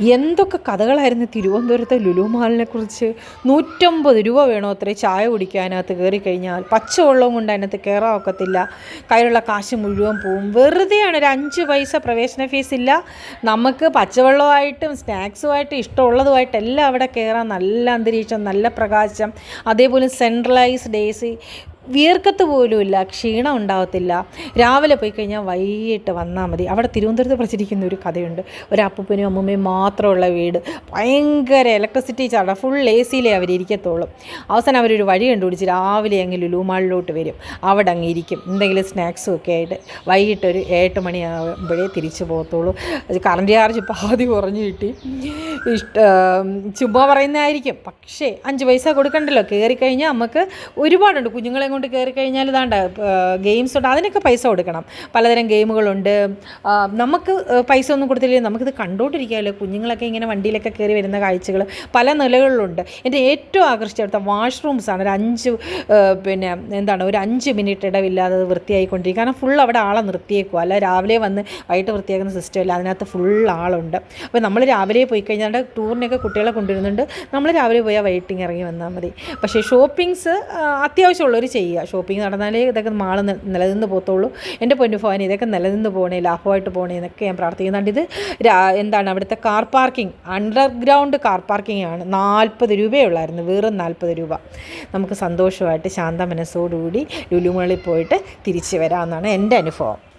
എന്തൊക്കെ കഥകളായിരുന്നു തിരുവനന്തപുരത്തെ ലുലു മാളിനെ കുറിച്ച്? നൂറ്റമ്പത് രൂപ വേണോ അത്രേ ചായ കുടിക്കാൻ? അതിനകത്ത് കയറി കഴിഞ്ഞാൽ പച്ചവെള്ളം കൊണ്ട് അതിനകത്ത് കയറാൻ ഒക്കത്തില്ല. കയ്യിലുള്ള കാശ് മുഴുവൻ പോവും. വെറുതെയാണ് ഒരു അഞ്ച് പൈസ പ്രവേശന ഫീസ് ഇല്ല. നമുക്ക് പച്ചവെള്ളമായിട്ടും സ്നാക്സുമായിട്ടും ഇഷ്ടമുള്ളതുമായിട്ട് എല്ലാം അവിടെ കയറാൻ നല്ല അന്തരീക്ഷം നല്ല പ്രകാശം. അതേപോലെ സെൻട്രലൈസ്ഡ് എ സി വിയർക്കത്ത് പോലുമില്ല ക്ഷീണം ഉണ്ടാവത്തില്ല. രാവിലെ പോയി കഴിഞ്ഞാൽ വൈകിട്ട് വന്നാൽ മതി. അവിടെ തിരുവനന്തപുരത്ത് പ്രചരിക്കുന്ന ഒരു കഥയുണ്ട്. ഒരു അപ്പൂപ്പനും അമ്മൂമ്മയും മാത്രമുള്ള വീട്. ഭയങ്കര ഇലക്ട്രിസിറ്റി ചാട. ഫുൾ എ സിയിലേ അവർ അവസാനം അവരൊരു വഴി കണ്ടുപിടിച്ച് രാവിലെ അങ്ങ് ലുലുമാളിലോട്ട് വരും. അവിടെ അങ്ങ് ഇരിക്കും. എന്തെങ്കിലും സ്നാക്സും ഒക്കെ ആയിട്ട് വൈകിട്ട് ഒരു മണിയാകുമ്പോഴേ തിരിച്ചു പോകത്തുള്ളൂ. കറണ്ട് ചാർജ് പാതി കുറഞ്ഞു കിട്ടി. ഇഷ്ട ചുമ്മാ പറയുന്നതായിരിക്കും. പക്ഷേ അഞ്ച് പൈസ കൊടുക്കണ്ടല്ലോ. കയറി കഴിഞ്ഞാൽ നമുക്ക് ഒരുപാടുണ്ട്. കുഞ്ഞുങ്ങളെ കൊണ്ട് കയറി കഴിഞ്ഞാൽ ഇതാണ്ട് ഗെയിംസ് ഉണ്ട്. അതിനൊക്കെ പൈസ കൊടുക്കണം. പലതരം ഗെയിമുകളുണ്ട് നമുക്ക് പൈസ ഒന്നും കൊടുത്തില്ലെങ്കിൽ നമുക്കിത് കണ്ടുകൊണ്ടിരിക്കാമല്ലോ കുഞ്ഞുങ്ങളൊക്കെ ഇങ്ങനെ വണ്ടിയിലൊക്കെ കയറി വരുന്ന കാഴ്ചകൾ പല നിലകളിലുണ്ട്. എന്റെ ഏറ്റവും ആകർഷിച്ചെടുത്ത വാഷ്റൂംസാണ് ഒരു അഞ്ച് പിന്നെ എന്താണ്? ഒരു അഞ്ച് മിനിറ്റ് ഇടവില്ലാതെ വൃത്തിയായിക്കൊണ്ടിരിക്കും. കാരണം ഫുൾ അവിടെ ആളെ നിർത്തിയേക്കും അല്ല രാവിലെ വന്ന് വൈകിട്ട് വൃത്തിയാക്കുന്ന സിസ്റ്റം ഇല്ല അതിനകത്ത് ഫുൾ ആളുണ്ട്. അപ്പോൾ നമ്മൾ രാവിലെ പോയി കഴിഞ്ഞാൽ ടൂറിനൊക്കെ കുട്ടികളെ കൊണ്ടുവരുന്നുണ്ട്. നമ്മൾ രാവിലെ പോയാൽ വൈകിട്ട് ഇറങ്ങി വന്നാൽ മതി. പക്ഷേ ഷോപ്പിങ്സ് അത്യാവശ്യമുള്ളവർ ചെയ്യുക. ഷോപ്പിംഗ് നടന്നാലേ ഇതൊക്കെ മാൾ നിലനിന്ന് പോകത്തുള്ളൂ. എന്റെ പൊന്നു ഫോൻ ഇതൊക്കെ നിലനിന്ന് പോകണേ ലാഭമായിട്ട് പോകണേ എന്നൊക്കെ ഞാൻ പ്രാർത്ഥിക്കുന്നുണ്ട്. ഇത് എന്താണ് അവിടുത്തെ car parking underground car parking ആണ്. നാൽപ്പത് രൂപയേ ഉള്ളായിരുന്നു. വെറും നാൽപ്പത് രൂപ. നമുക്ക് സന്തോഷമായിട്ട് ശാന്ത മനസ്സോടുകൂടി ലുലുമളിൽ പോയിട്ട് തിരിച്ചു വരാമെന്നാണ് എന്റെ അനുഭവം.